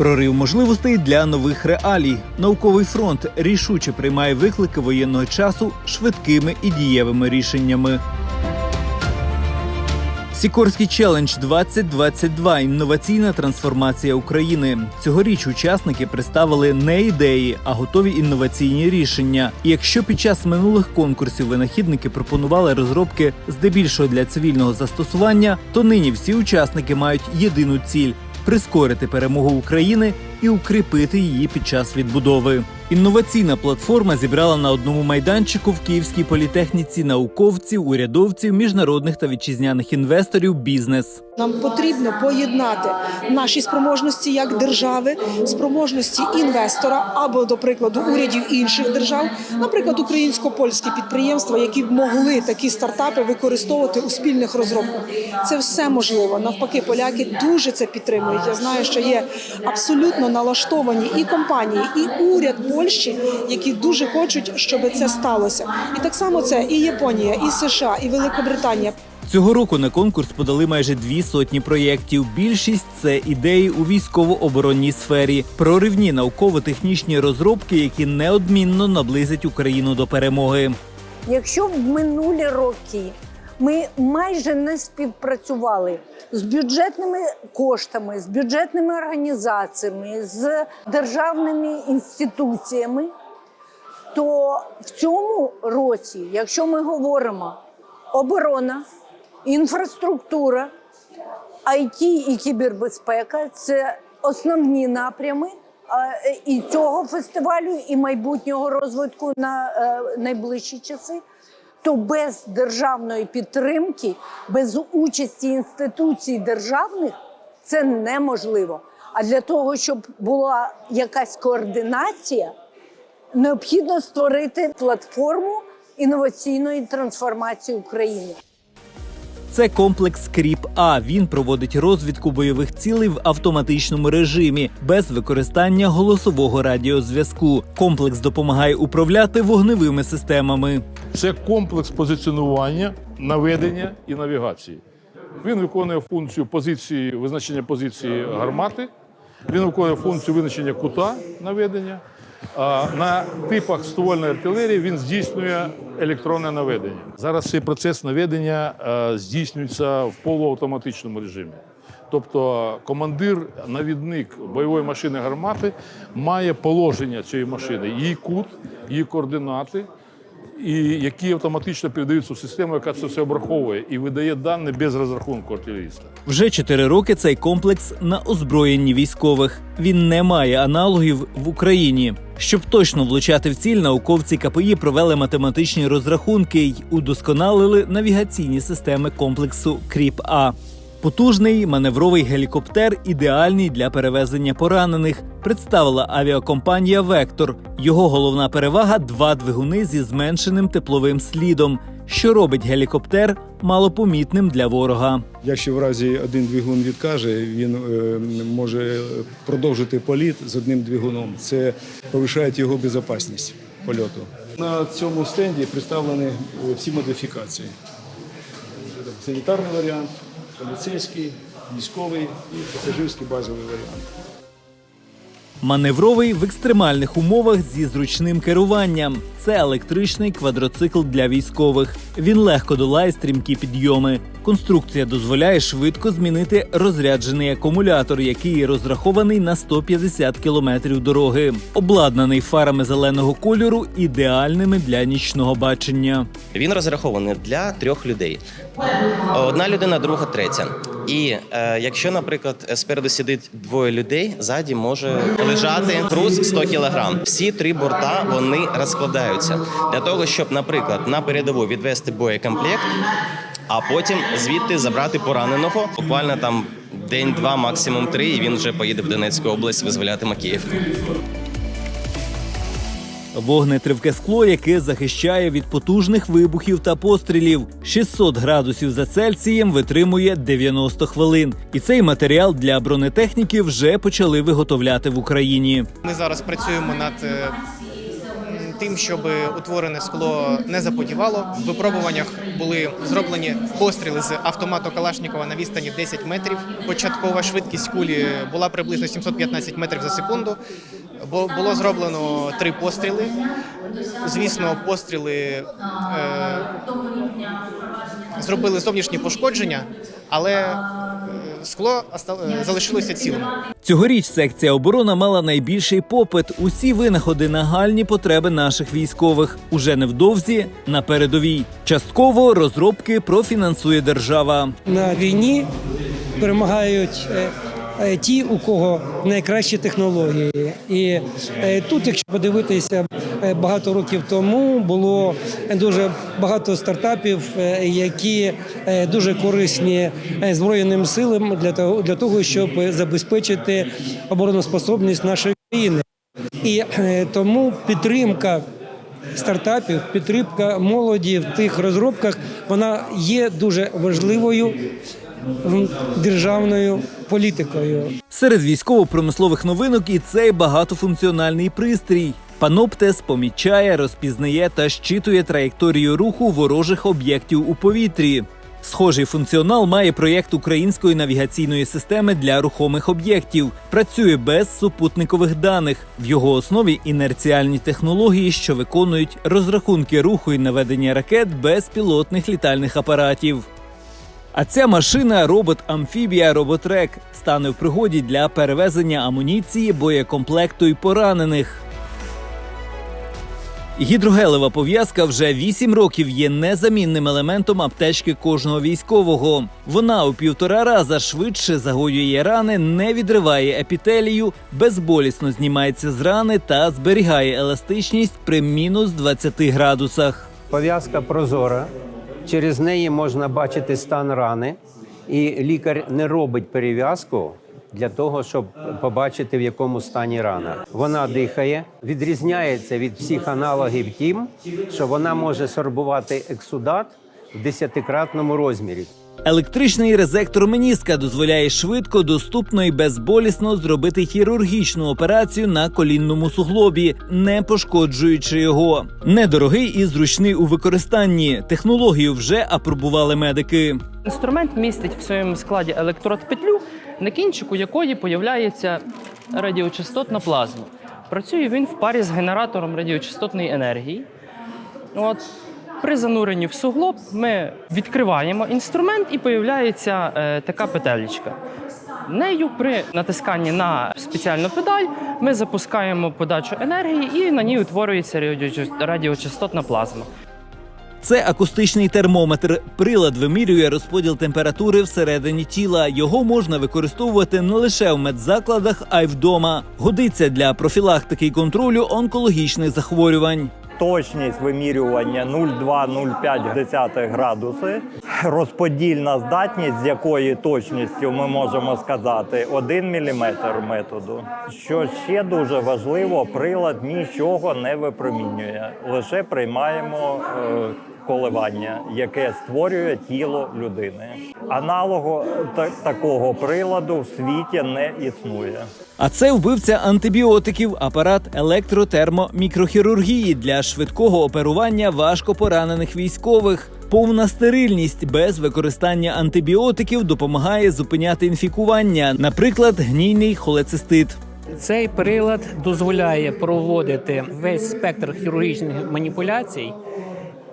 Прорив можливостей для нових реалій. Науковий фронт рішуче приймає виклики воєнного часу швидкими і дієвими рішеннями. Сікорський челендж 2022 інноваційна трансформація України. Цьогоріч учасники представили не ідеї, а готові інноваційні рішення. І якщо під час минулих конкурсів винахідники пропонували розробки здебільшого для цивільного застосування, то нині всі учасники мають єдину ціль прискорити перемогу України і укріпити її під час відбудови. Інноваційна платформа зібрала на одному майданчику в Київській політехніці науковців, урядовців, міжнародних та вітчизняних інвесторів бізнес. Нам потрібно поєднати наші спроможності як держави, спроможності інвестора або, до прикладу, урядів інших держав, наприклад, українсько-польські підприємства, які б могли такі стартапи використовувати у спільних розробках. Це все можливо. Навпаки, поляки дуже це підтримують. Я знаю, що є абсолютно налаштовані і компанії, і уряд Польщі, які дуже хочуть, щоб це сталося. І так само це і Японія, і США, і Великобританія. Цього року на конкурс подали майже дві сотні проєктів. Більшість це ідеї у військово-оборонній сфері, проривні науково-технічні розробки, які неодмінно наблизять Україну до перемоги. Якщо в минулі роки ми майже не співпрацювали з бюджетними коштами, з бюджетними організаціями, з державними інституціями, то в цьому році, якщо ми говоримо оборона, інфраструктура, IT і кібербезпека це основні напрями е, і цього фестивалю, і майбутнього розвитку на е, найближчі часи. То без державної підтримки, без участі інституцій державних це неможливо. А для того, щоб була якась координація, необхідно створити платформу інноваційної трансформації України. Це комплекс Кріп А. Він проводить розвідку бойових цілей в автоматичному режимі без використання голосового радіозв'язку. Комплекс допомагає управляти вогневими системами. Це комплекс позиціонування, наведення і навігації. Він виконує функцію позиції, визначення позиції гармати, він виконує функцію визначення кута наведення. На типах ствольної артилерії він здійснює електронне наведення. Зараз цей процес наведення е, здійснюється в полуавтоматичному режимі. Тобто командир, навідник бойової машини гармати має положення цієї машини, її кут, її координати, і які автоматично передаються в систему, яка це все обраховує і видає дані без розрахунку артилеріста. Вже чотири роки цей комплекс на озброєнні військових. Він не має аналогів в Україні. Щоб точно влучати в ціль, науковці КПІ провели математичні розрахунки й удосконалили навігаційні системи комплексу Кріп А. Потужний маневровий гелікоптер ідеальний для перевезення поранених. Представила авіакомпанія Вектор. Його головна перевага два двигуни зі зменшеним тепловим слідом, що робить гелікоптер малопомітним для ворога. Якщо в разі один двигун відкаже, він е, може продовжити політ з одним двигуном. Це повишає його безпечність польоту. На цьому стенді представлені е, всі модифікації. Санітарний варіант, поліцейський, військовий і пасажирський базовий варіант. Маневровий в екстремальних умовах зі зручним керуванням. Це електричний квадроцикл для військових. Він легко долає стрімкі підйоми. Конструкція дозволяє швидко змінити розряджений акумулятор, який розрахований на 150 кілометрів дороги. Обладнаний фарами зеленого кольору, ідеальними для нічного бачення. Він розрахований для трьох людей: одна людина, друга, третя. І е, якщо, наприклад, спереду сидить двоє людей, ззаді може лежати груз 100 кілограм. Всі три борта вони розкладаються для того, щоб, наприклад, на передову відвести боєкомплект, а потім звідти забрати пораненого. Буквально там день-два, максимум три, і він вже поїде в Донецьку область визволяти Макіївку. Вогнетривке скло, яке захищає від потужних вибухів та пострілів. 600 градусів за Цельсієм витримує 90 хвилин. І цей матеріал для бронетехніки вже почали виготовляти в Україні. Ми зараз працюємо над е, тим, щоб утворене скло не запотівало. В випробуваннях були зроблені постріли з автомату Калашнікова на відстані 10 метрів. Початкова швидкість кулі була приблизно 715 метрів за секунду. Бо було зроблено три постріли. Звісно, постріли е, зробили зовнішні пошкодження, але е, скло е, залишилося цілим. Цьогоріч секція оборона мала найбільший попит. Усі винаходи нагальні потреби наших військових. Уже невдовзі на передовій. Частково розробки профінансує держава. на війні перемагають е, ті, у кого найкращі технології. І е, тут, якщо подивитися, е, багато років тому було дуже багато стартапів, е, які е, дуже корисні е, збройним силам для того, для того, щоб забезпечити обороноспособність нашої країни. І е, тому підтримка стартапів, підтримка молоді в тих розробках, вона є дуже важливою державною політикою. Серед військово-промислових новинок і цей багатофункціональний пристрій. Паноптес помічає, розпізнає та щитує траєкторію руху ворожих об'єктів у повітрі. Схожий функціонал має проєкт української навігаційної системи для рухомих об'єктів. Працює без супутникових даних. В його основі інерціальні технології, що виконують розрахунки руху і наведення ракет без пілотних літальних апаратів. А ця машина робот амфібія Роботрек стане в пригоді для перевезення амуніції, боєкомплекту і поранених. Гідрогелева пов'язка вже 8 років є незамінним елементом аптечки кожного військового. Вона у півтора раза швидше загоює рани, не відриває епітелію, безболісно знімається з рани та зберігає еластичність при мінус 20 градусах. Пов'язка прозора. Через неї можна бачити стан рани, і лікар не робить перев'язку для того, щоб побачити, в якому стані рана. Вона дихає, відрізняється від всіх аналогів тим, що вона може сорбувати ексудат в десятикратному розмірі. Електричний резектор меніска дозволяє швидко, доступно і безболісно зробити хірургічну операцію на колінному суглобі, не пошкоджуючи його. Недорогий і зручний у використанні. Технологію вже апробували медики. Інструмент містить в своєму складі електрод-петлю, на кінчику якої появляється радіочастотна плазма. Працює він в парі з генератором радіочастотної енергії. От, при зануренні в суглоб ми відкриваємо інструмент і появляється е, така петелечка. Нею при натисканні на спеціальну педаль ми запускаємо подачу енергії і на ній утворюється радіочас- радіочастотна плазма. Це акустичний термометр. Прилад вимірює розподіл температури всередині тіла. Його можна використовувати не лише в медзакладах, а й вдома. Годиться для профілактики і контролю онкологічних захворювань. Точність вимірювання 0,2-0,5 градуси, розподільна здатність, з якої точністю ми можемо сказати 1 мм методу. Що ще дуже важливо, прилад нічого не випромінює, лише приймаємо е, коливання, яке створює тіло людини. Аналогу та- такого приладу в світі не існує. А це вбивця антибіотиків, апарат електротермомікрохірургії для швидкого оперування важкопоранених військових. Повна стерильність без використання антибіотиків допомагає зупиняти інфікування, наприклад, гнійний холецистит. Цей прилад дозволяє проводити весь спектр хірургічних маніпуляцій.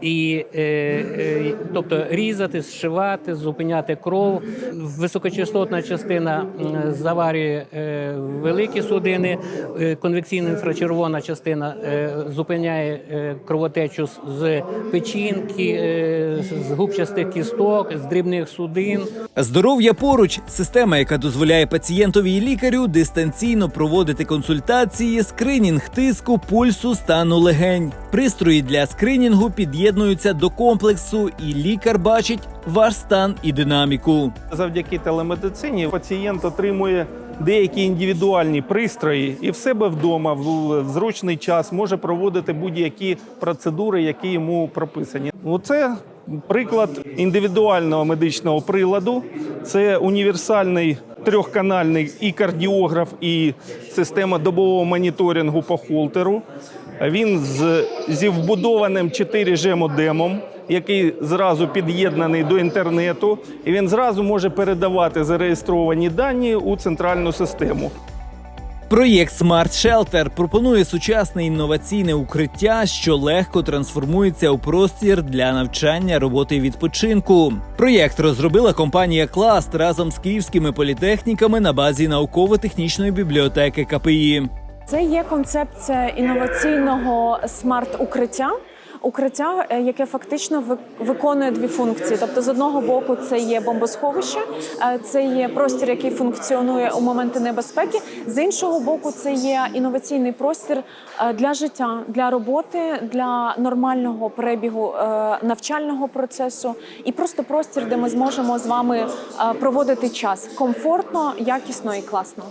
І, е, е, тобто різати, зшивати, зупиняти кров. Високочастотна частина заварює е, великі судини, е, конвекційна інфрачервона частина е, зупиняє е, кровотечу з- печінки, е, з губчастих кісток, з дрібних судин. Здоров'я поруч система, яка дозволяє пацієнтові і лікарю дистанційно проводити консультації, скринінг тиску, пульсу, стану легень. Пристрої для скринінгу під'єднуються до комплексу, і лікар бачить ваш стан і динаміку. Завдяки телемедицині пацієнт отримує деякі індивідуальні пристрої і в себе вдома в зручний час може проводити будь-які процедури, які йому прописані. Ну, Це приклад індивідуального медичного приладу. Це універсальний трьохканальний і кардіограф, і система добового моніторингу по холтеру. Він з, зі вбудованим 4G модемом, який зразу під'єднаний до інтернету, і він зразу може передавати зареєстровані дані у центральну систему. Проєкт Smart Shelter пропонує сучасне інноваційне укриття, що легко трансформується у простір для навчання, роботи і відпочинку. Проєкт розробила компанія Класт разом з київськими політехніками на базі науково-технічної бібліотеки КПІ. Це є концепція інноваційного смарт-укриття. Укриття, е, яке фактично ви- виконує дві функції. Тобто, з одного боку, це є бомбосховище, е, це є простір, який функціонує у моменти небезпеки. З іншого боку, це є інноваційний простір е, для життя, для роботи, для нормального перебігу навчального процесу і просто простір, де ми зможемо з вами проводити час комфортно, якісно і класно.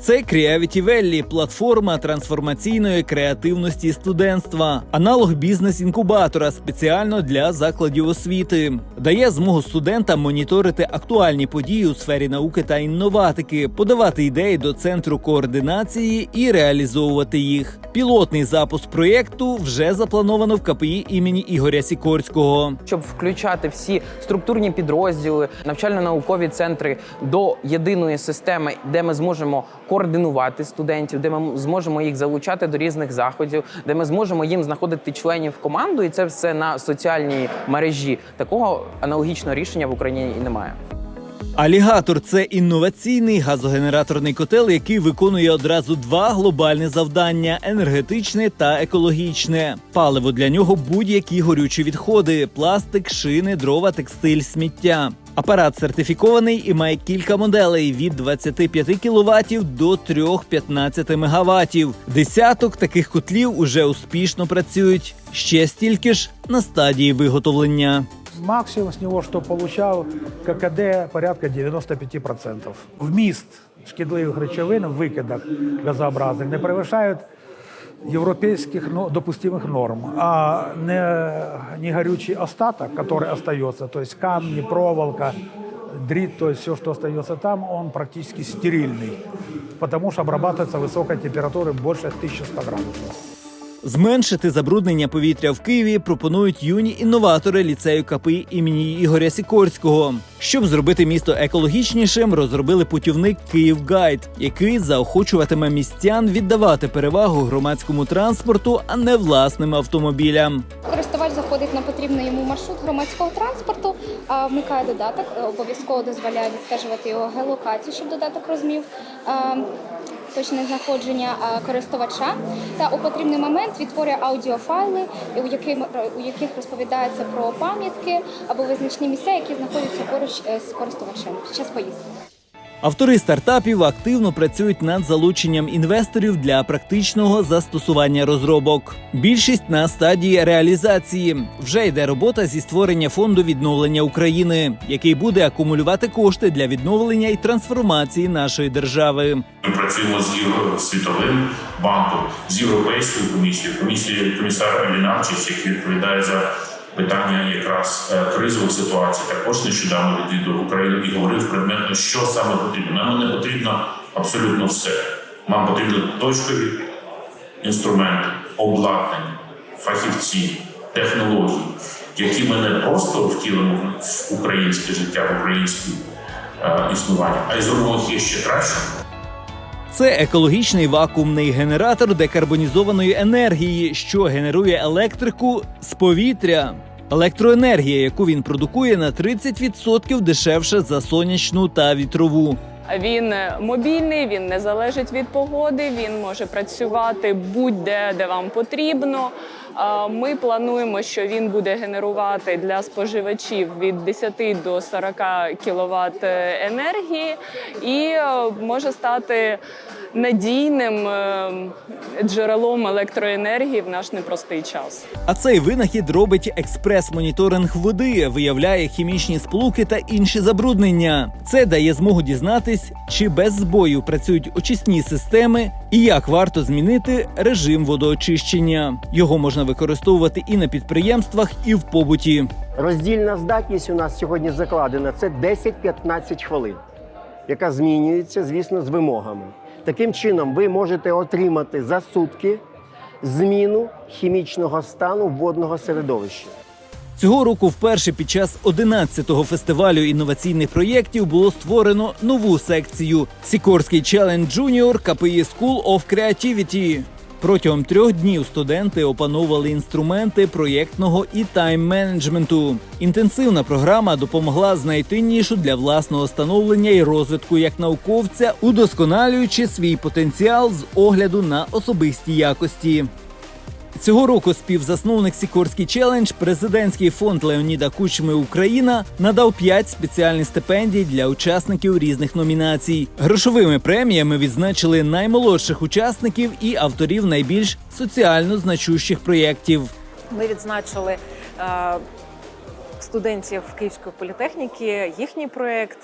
Це Creavity Valley – платформа трансформаційної креативності студентства, аналог бізнес-інкубатора спеціально для закладів освіти, дає змогу студентам моніторити актуальні події у сфері науки та інноватики, подавати ідеї до центру координації і реалізовувати їх. Пілотний запуск проєкту вже заплановано в КПІ імені Ігоря Сікорського. щоб включати всі структурні підрозділи, навчально-наукові центри до єдиної системи, де ми зможемо координувати студентів, де ми зможемо їх залучати до різних заходів, де ми зможемо їм знаходити членів команду, і це все на соціальній мережі. Такого аналогічного рішення в Україні і немає. Алігатор це інноваційний газогенераторний котел, який виконує одразу два глобальні завдання: енергетичне та екологічне. Паливо для нього будь-які горючі відходи: пластик, шини, дрова, текстиль, сміття. Апарат сертифікований і має кілька моделей від 25 кВт до 3-15 МВт. Десяток таких котлів уже успішно працюють. Ще стільки ж на стадії виготовлення. Максимум с него, что получал ККД порядка 95%. Вміст шкідливих речовин в викидах газообразних не перевищають європейських ну, допустимих норм. А не, не горючий остаток, который остается, то есть камни, проволока, дрит, то есть все, что остается там, он практически стерильный, потому что обрабатывается высокой температурой больше 1100 градусов. Зменшити забруднення повітря в Києві пропонують юні інноватори ліцею КПІ імені Ігоря Сікорського. Щоб зробити місто екологічнішим, розробили путівник Київгайд, який заохочуватиме містян віддавати перевагу громадському транспорту, а не власним автомобілям. Користувач заходить на потрібний йому маршрут громадського транспорту, а, вмикає додаток, обов'язково дозволяє відстежувати його геолокацію, щоб додаток розумів а, точне знаходження користувача. Та у потрібний момент відтворює аудіофайли, у яких, у яких розповідається про пам'ятки або визначні місця, які знаходяться поруч е, з користувачем під час поїздки. Автори стартапів активно працюють над залученням інвесторів для практичного застосування розробок. Більшість на стадії реалізації вже йде робота зі створення фонду відновлення України, який буде акумулювати кошти для відновлення і трансформації нашої держави. Ми працюємо з світовим банком, з європейською комісією, комісією комісар Алінавчич, який відповідає за питання якраз е, кризових ситуацій. Також нещодавно відвідав Україну і говорив предметно, що саме потрібно. Нам не потрібно абсолютно все. Нам потрібні точкові інструменти, обладнання, фахівці, технології, які ми не просто втілимо в українське життя, в українське е, існування, а й зробимо їх ще краще. Це екологічний вакуумний генератор декарбонізованої енергії, що генерує електрику з повітря. Електроенергія, яку він продукує, на 30% дешевше за сонячну та вітрову. Він мобільний, він не залежить від погоди, він може працювати будь-де, де вам потрібно. Ми плануємо, що він буде генерувати для споживачів від 10 до 40 кВт енергії і е, може стати надійним е, джерелом електроенергії в наш непростий час. А цей винахід робить експрес-моніторинг води, виявляє хімічні сполуки та інші забруднення. Це дає змогу дізнатись, чи без збою працюють очисні системи і як варто змінити режим водоочищення. Його можна використовувати і на підприємствах, і в побуті. Роздільна здатність у нас сьогодні закладена це 10-15 хвилин, яка змінюється, звісно, з вимогами. Таким чином, ви можете отримати за сутки зміну хімічного стану водного середовища. Цього року вперше під час 11-го фестивалю інноваційних проєктів було створено нову секцію Сікорський челендж Junior KPI School of Creativity. Протягом трьох днів студенти опановували інструменти проєктного і тайм-менеджменту. Інтенсивна програма допомогла знайти нішу для власного становлення і розвитку як науковця, удосконалюючи свій потенціал з огляду на особисті якості. Цього року співзасновник Сікорський челендж, президентський фонд Леоніда Кучми Україна надав 5 спеціальних стипендій для учасників різних номінацій. Грошовими преміями відзначили наймолодших учасників і авторів найбільш соціально значущих проєктів. Ми відзначили е, студентів Київської політехніки, їхній проєкт.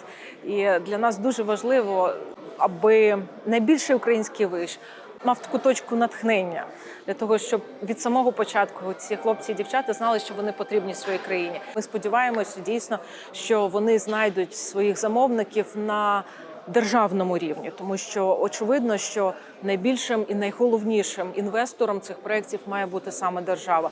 І для нас дуже важливо, аби найбільший український виш мав таку точку натхнення для того, щоб від самого початку ці хлопці і дівчата знали, що вони потрібні своїй країні. Ми сподіваємося дійсно, що вони знайдуть своїх замовників на державному рівні, тому що очевидно, що найбільшим і найголовнішим інвестором цих проєктів має бути саме держава.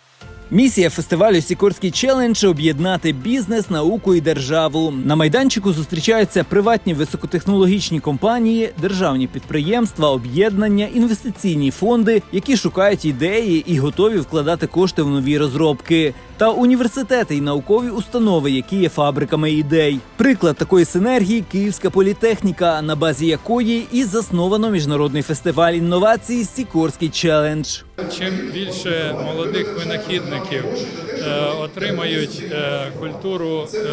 Місія фестивалю Сікорський челендж об'єднати бізнес, науку і державу. На майданчику зустрічаються приватні високотехнологічні компанії, державні підприємства, об'єднання, інвестиційні фонди, які шукають ідеї і готові вкладати кошти в нові розробки. Та університети і наукові установи, які є фабриками ідей. Приклад такої синергії Київська політехніка, на базі якої і засновано міжнародний фестиваль інновацій Сікорський челендж. Чим більше молодих винахідників е, отримають е, культуру е,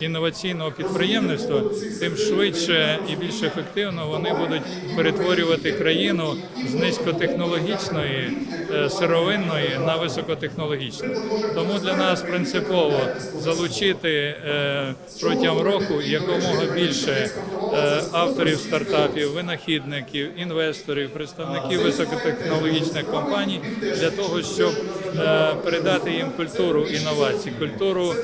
інноваційного підприємництва, тим швидше і більш ефективно вони будуть перетворювати країну з низькотехнологічної е, сировинної на високотехнологічну. Тому для нас принципово залучити е, протягом року якомога більше е, авторів стартапів, винахідників, інвесторів, представників високотехнологічних компаній для того, щоб е, передати їм культуру інновацій, культуру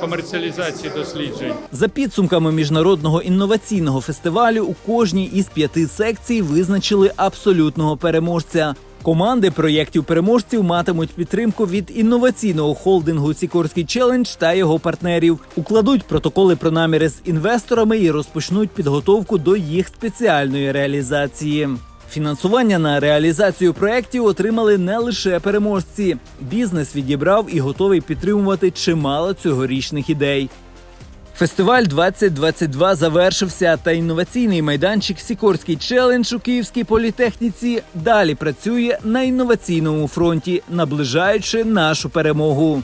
комерціалізації досліджень. За підсумками міжнародного інноваційного фестивалю у кожній із п'яти секцій визначили абсолютного переможця. Команди проєктів переможців матимуть підтримку від інноваційного холдингу Сікорський челендж та його партнерів, укладуть протоколи про наміри з інвесторами і розпочнуть підготовку до їх спеціальної реалізації. Фінансування на реалізацію проєктів отримали не лише переможці. Бізнес відібрав і готовий підтримувати чимало цьогорічних ідей. Фестиваль 2022 завершився, та інноваційний майданчик Сікорський челендж у Київській політехніці далі працює на інноваційному фронті, наближаючи нашу перемогу.